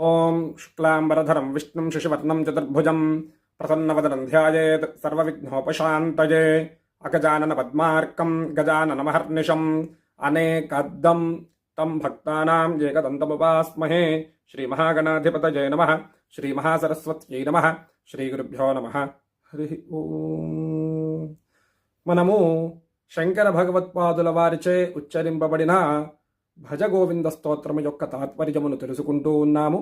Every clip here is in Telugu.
ఓం శుక్లాంబరధరం విష్ణుం శశివర్ణం చతుర్భుజం ప్రసన్నవదనం ధ్యాయేత్ సర్వవిఘ్నోపశాంతయే అగజానన పద్మార్కం గజాననమహర్నిశం అనేకద్దం తం భక్తానాం ఏకదంతముపాస్మహే శ్రీమహాగణాధిపతయే నమ శ్రీమహాసరస్వత్యై నమ శ్రీగురుభ్యో నమ హరి ఓం మనము శంకర భగవత్పాదుల వారిచే ఉచ్చరింపబడిన భజగోవింద స్తోత్రము యొక్క తాత్పర్యమును తెలుసుకుంటూ ఉన్నాము.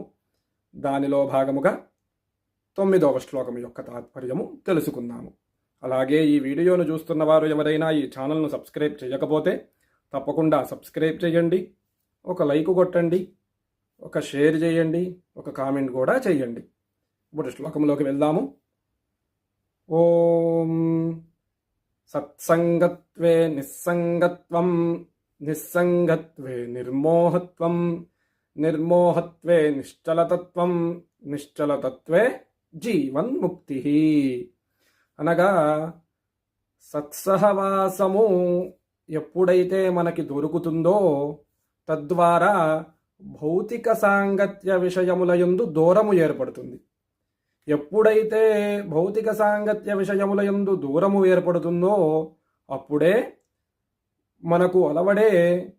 దానిలో భాగముగా తొమ్మిదవ శ్లోకము యొక్క తాత్పర్యము తెలుసుకున్నాము. అలాగే ఈ వీడియోను చూస్తున్న వారు ఎవరైనా ఈ ఛానల్ను సబ్స్క్రైబ్ చేయకపోతే తప్పకుండా సబ్స్క్రైబ్ చేయండి ఒక లైక్ కొట్టండి ఒక షేర్ చేయండి ఒక కామెంట్ కూడా చేయండి. ఇప్పుడు శ్లోకంలోకి వెళ్దాము. ఓం సత్సంగత్వే నిస్సంగత్వం నిస్సంగత్వే నిర్మోహత్వం నిర్మోహత్వే నిశ్చలతత్వం నిశ్చలతత్వే జీవన్ముక్తి. అనగా సత్సహవాసము ఎప్పుడైతే మనకి దొరుకుతుందో తద్వారా భౌతిక సాంగత్య విషయములయందు దూరము ఏర్పడుతుంది. ఎప్పుడైతే భౌతిక సాంగత్య విషయములయందు దూరము ఏర్పడుతుందో అప్పుడే మనకు అలవడే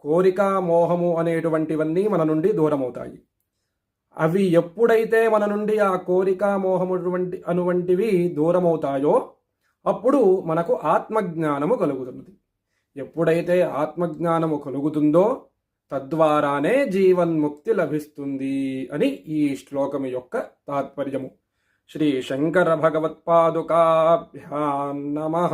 కోరిక మోహము అనేటువంటివన్నీ మన నుండి దూరమవుతాయి. అవి ఎప్పుడైతే మన నుండి ఆ కోరిక మోహము అటువంటి అనువంటివి దూరమవుతాయో అప్పుడు మనకు ఆత్మజ్ఞానము కలుగుతుంది ఎప్పుడైతే ఆత్మజ్ఞానము కలుగుతుందో తద్వారానే జీవన్ముక్తి లభిస్తుంది అని ఈ శ్లోకము యొక్క తాత్పర్యము. శ్రీ శంకర భగవత్పాదుకాభ్యాం నమ.